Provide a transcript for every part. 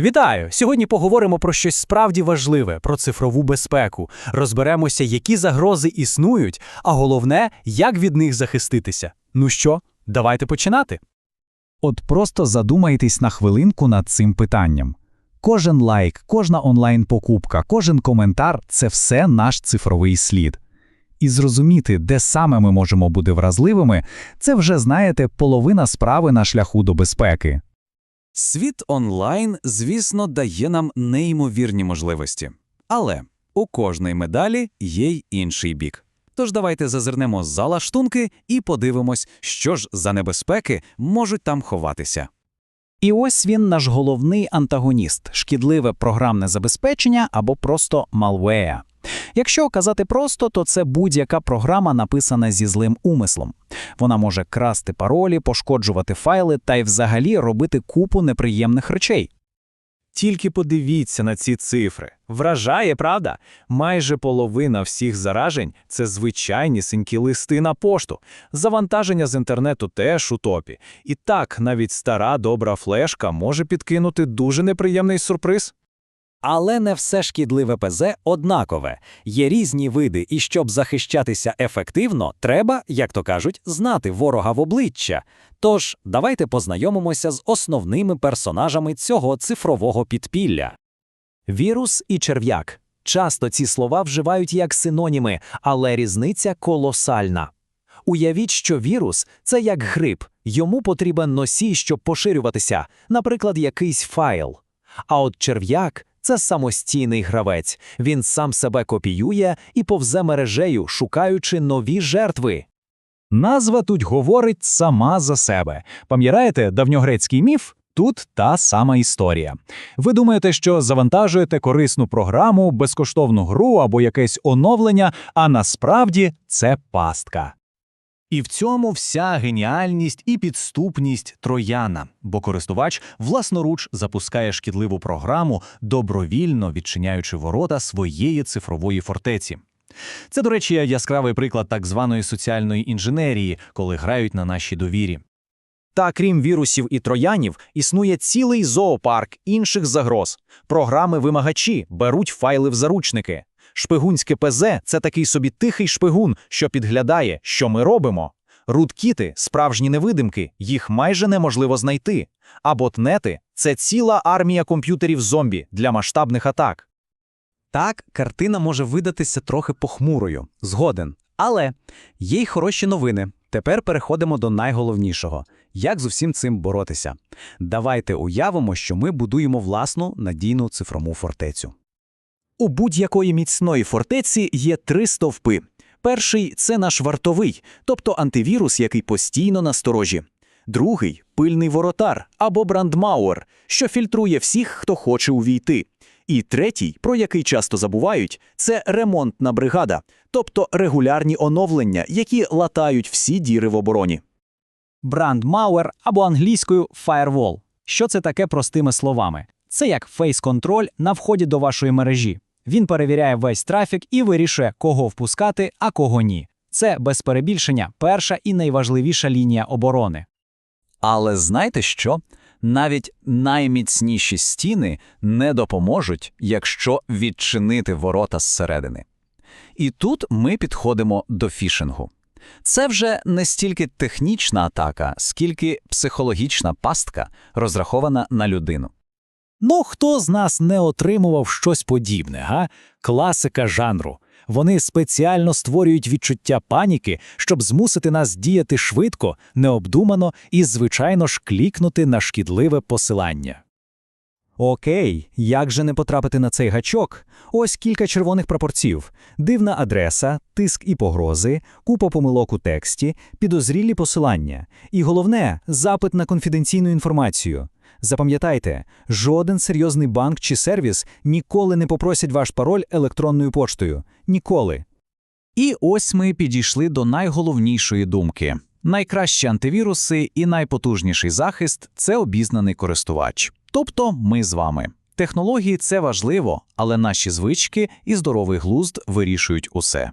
Вітаю! Сьогодні поговоримо про щось справді важливе про цифрову безпеку. Розберемося, які загрози існують, а головне, як від них захиститися. Ну що, давайте починати. От просто задумайтесь на хвилинку над цим питанням. Кожен лайк, кожна онлайн-покупка, кожен коментар це все наш цифровий слід. І зрозуміти, де саме ми можемо бути вразливими, це вже, знаєте, половина справи на шляху до безпеки. Світ онлайн, звісно, дає нам неймовірні можливості. Але у кожної медалі є й інший бік. Тож давайте зазирнемо за лаштунки і подивимось, що ж за небезпеки можуть там ховатися. І ось він наш головний антагоніст шкідливе програмне забезпечення або просто малвея. Якщо казати просто, то це будь-яка програма, написана зі злим умислом. Вона може красти паролі, пошкоджувати файли та й взагалі робити купу неприємних речей. Тільки подивіться на ці цифри. Вражає, правда? Майже половина всіх заражень це звичайні синькі листи на пошту. Завантаження з інтернету теж у топі. І так, навіть стара добра флешка може підкинути дуже неприємний сюрприз. Але не все шкідливе ПЗ однакове. Є різні види, і щоб захищатися ефективно, треба, як то кажуть, знати ворога в обличчя. Тож давайте познайомимося з основними персонажами цього цифрового підпілля. Вірус і черв'як. Часто ці слова вживають як синоніми, але різниця колосальна. Уявіть, що вірус це як гриб, йому потрібен носій, щоб поширюватися, наприклад, якийсь файл. А от черв'як це самостійний гравець. Він сам себе копіює і повзе мережею, шукаючи нові жертви. Назва тут говорить сама за себе. Пам'ятаєте давньогрецький міф? Тут та сама історія. Ви думаєте, що завантажуєте корисну програму, безкоштовну гру або якесь оновлення, а насправді це пастка. І в цьому вся геніальність і підступність трояна, бо користувач власноруч запускає шкідливу програму, добровільно відчиняючи ворота своєї цифрової фортеці. Це, до речі, яскравий приклад так званої соціальної інженерії, коли грають на нашій довірі. Та крім вірусів і троянів, існує цілий зоопарк інших загроз. Програми-вимагачі беруть файли в заручники. Шпигунське ПЗ це такий собі тихий шпигун, що підглядає, що ми робимо. Рудкіти – справжні невидимки, їх майже неможливо знайти. А ботнети – це ціла армія комп'ютерів зомбі для масштабних атак. Так, картина може видатися трохи похмурою, згоден. Але є й хороші новини. Тепер переходимо до найголовнішого – як з усім цим боротися. Давайте уявимо, що ми будуємо власну надійну цифрову фортецю. У будь-якої міцної фортеці є три стовпи. Перший це наш вартовий, тобто антивірус, який постійно насторожі. Другий пильний воротар або брандмауер, що фільтрує всіх, хто хоче увійти. І третій, про який часто забувають, це ремонтна бригада, тобто регулярні оновлення, які латають всі діри в обороні. Брандмауер або англійською firewall. Що це таке простими словами? Це як фейс-контроль на вході до вашої мережі. Він перевіряє весь трафік і вирішує, кого впускати, а кого ні. Це без перебільшення перша і найважливіша лінія оборони. Але знаєте що? Навіть найміцніші стіни не допоможуть, якщо відчинити ворота зсередини. І тут ми підходимо до фішингу. Це вже не стільки технічна атака, скільки психологічна пастка, розрахована на людину. Ну, хто з нас не отримував щось подібне, га? Класика жанру. Вони спеціально створюють відчуття паніки, щоб змусити нас діяти швидко, необдумано і, звичайно ж, клікнути на шкідливе посилання. Окей, як же не потрапити на цей гачок? Ось кілька червоних прапорців, дивна адреса, тиск і погрози, купа помилок у тексті, підозрілі посилання. І головне запит на конфіденційну інформацію. Запам'ятайте, жоден серйозний банк чи сервіс ніколи не попросять ваш пароль електронною поштою. Ніколи. І ось ми підійшли до найголовнішої думки. Найкращі антивіруси і найпотужніший захист це обізнаний користувач. Тобто ми з вами. Технології це важливо, але наші звички і здоровий глузд вирішують усе.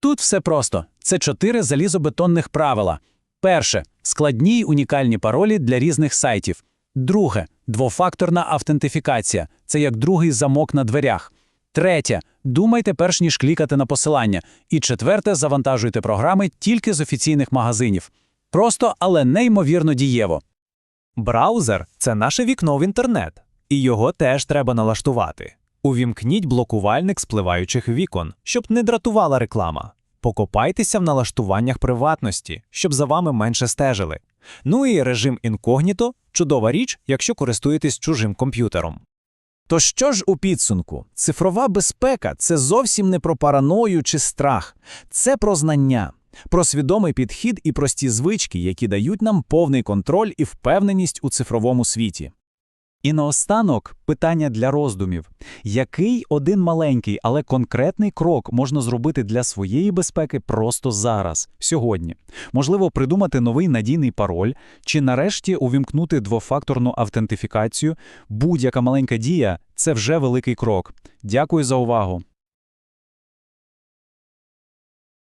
Тут все просто. Це чотири залізобетонних правила. Перше складні й унікальні паролі для різних сайтів. Друге двофакторна автентифікація це як другий замок на дверях. Третє думайте перш ніж клікати на посилання. І четверте завантажуйте програми тільки з офіційних магазинів. Просто, але неймовірно дієво. Браузер це наше вікно в інтернет, і його теж треба налаштувати. Увімкніть блокувальник спливаючих вікон, щоб не дратувала реклама. Покопайтеся в налаштуваннях приватності, щоб за вами менше стежили. Ну і режим інкогніто чудова річ, якщо користуєтесь чужим комп'ютером. То що ж у підсумку? Цифрова безпека це зовсім не про параною чи страх, це про знання, про свідомий підхід і прості звички, які дають нам повний контроль і впевненість у цифровому світі. І наостанок питання для роздумів: який один маленький, але конкретний крок можна зробити для своєї безпеки просто зараз, сьогодні? Можливо, придумати новий надійний пароль, чи нарешті увімкнути двофакторну автентифікацію. Будь-яка маленька дія це вже великий крок. Дякую за увагу.